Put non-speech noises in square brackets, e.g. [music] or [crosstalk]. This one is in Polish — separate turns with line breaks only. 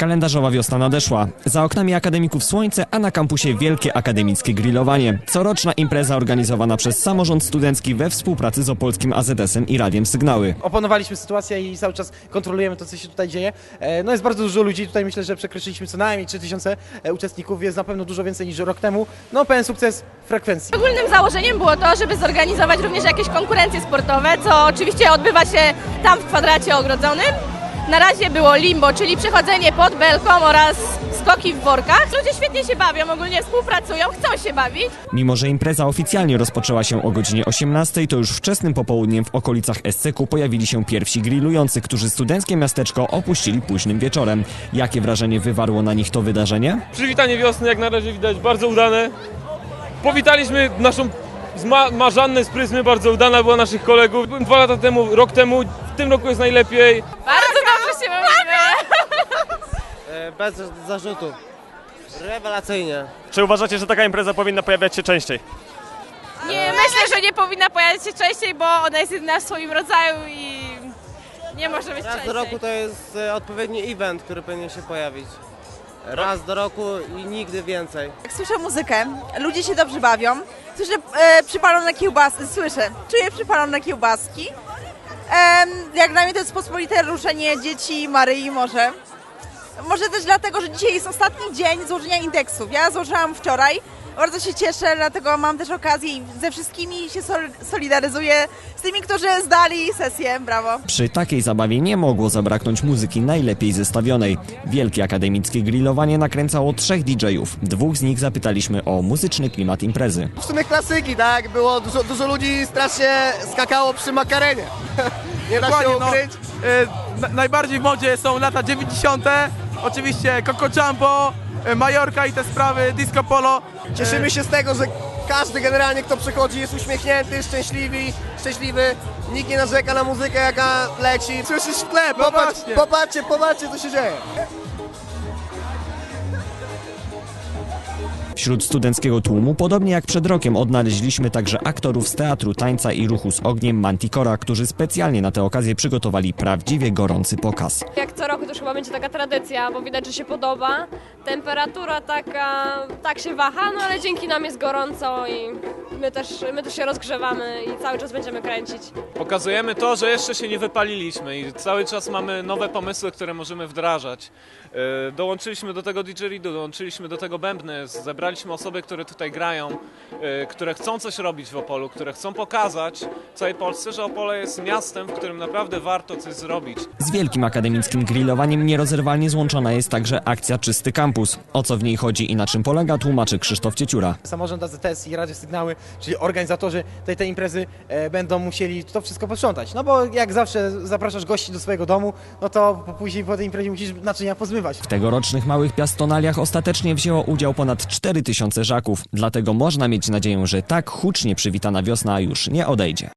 Kalendarzowa wiosna nadeszła. Za oknami akademików słońce, a na kampusie wielkie akademickie grillowanie. Coroczna impreza organizowana przez samorząd studencki we współpracy z Opolskim AZS-em i Radiem Sygnały.
opanowaliśmy sytuację i cały czas kontrolujemy to, co się tutaj dzieje. E, No jest bardzo dużo ludzi, tutaj myślę, że przekroczyliśmy co najmniej 3000 e, uczestników, jest na pewno dużo więcej niż rok temu. No pełen sukces frekwencji.
Ogólnym założeniem było to, żeby zorganizować również jakieś konkurencje sportowe, co oczywiście odbywa się tam w kwadracie ogrodzonym. Na razie było limbo, czyli przechodzenie pod belką oraz skoki w workach. Ludzie świetnie się bawią, ogólnie współpracują, chcą się bawić.
Mimo, że impreza oficjalnie rozpoczęła się o godzinie 18, to już wczesnym popołudniem w okolicach SCK pojawili się pierwsi grillujący, którzy studenckie miasteczko opuścili późnym wieczorem. Jakie wrażenie wywarło na nich to wydarzenie?
Przywitanie wiosny jak na razie widać bardzo udane. Powitaliśmy naszą Marzannę z Pryzmy, bardzo udana była naszych kolegów. Byłem dwa lata temu, rok temu, w tym roku jest najlepiej.
Bardzo dobrze się bawimy.
E, Bez zarzutów. Rewelacyjnie.
Czy uważacie, że taka impreza powinna pojawiać się częściej?
Nie, myślę, że nie powinna pojawiać się częściej, bo ona jest jedyna w swoim rodzaju i nie może być
Raz
częściej.
do roku to jest e, odpowiedni event, który powinien się pojawić. Raz do roku i nigdy więcej.
Jak słyszę muzykę, ludzie się dobrze bawią, słyszę e, przypalone kiełbasy, słyszę, czuję przypalone kiełbaski. Em, jak dla mnie to jest pospolite ruszenie dzieci Maryi może. Może też dlatego, że dzisiaj jest ostatni dzień złożenia indeksów. Ja złożyłam wczoraj. Bardzo się cieszę, dlatego mam też okazję i ze wszystkimi się sol- solidaryzuję. Z tymi, którzy zdali sesję. Brawo.
Przy takiej zabawie nie mogło zabraknąć muzyki najlepiej zestawionej. Wielkie akademickie grillowanie nakręcało trzech DJ-ów. Dwóch z nich zapytaliśmy o muzyczny klimat imprezy.
w sumie klasyki, tak? Było dużo, dużo ludzi strasznie skakało przy makarenie. [laughs] Nie da się
Dokładnie, no. Y, na- najbardziej w modzie są lata 90. Oczywiście Coco Jumbo, y, Majorka i te sprawy, Disco Polo.
Cieszymy się z tego, że każdy generalnie, kto przychodzi, jest uśmiechnięty, szczęśliwy, szczęśliwy. Nikt nie narzeka na muzykę, jaka leci.
Słyszysz w tle,
Popatrz,
popatrzcie.
popatrzcie, popatrzcie, co się dzieje.
Wśród studenckiego tłumu, podobnie jak przed rokiem, odnaleźliśmy także aktorów z teatru tańca i ruchu z ogniem Manticora, którzy specjalnie na tę okazję przygotowali prawdziwie gorący pokaz.
Jak co roku to już chyba będzie taka tradycja, bo widać, że się podoba. Temperatura taka, tak się waha, no ale dzięki nam jest gorąco i my też, my też się rozgrzewamy i cały czas będziemy kręcić.
Pokazujemy to, że jeszcze się nie wypaliliśmy i cały czas mamy nowe pomysły, które możemy wdrażać. E, Dołączyliśmy do tego didgeridu, dołączyliśmy do tego bębny, zebraliśmy osoby, które tutaj grają, e, które chcą coś robić w Opolu, które chcą pokazać całej Polsce, że Opole jest miastem, w którym naprawdę warto coś zrobić.
Z wielkim akademickim grillowaniem nierozerwalnie złączona jest także akcja Czysty Kampus. O co w niej chodzi i na czym polega, tłumaczy Krzysztof Cieciura.
Samorząd AZS i Radio Sygnały, czyli organizatorzy tej, tej imprezy e, będą musieli to wszystko posprzątać. No bo jak zawsze zapraszasz gości do swojego domu, no to później po tej imprezie musisz naczynia pozmywać.
W tegorocznych małych piastonaliach ostatecznie wzięło udział ponad 4000 żaków, dlatego można mieć nadzieję, że tak hucznie przywitana wiosna już nie odejdzie.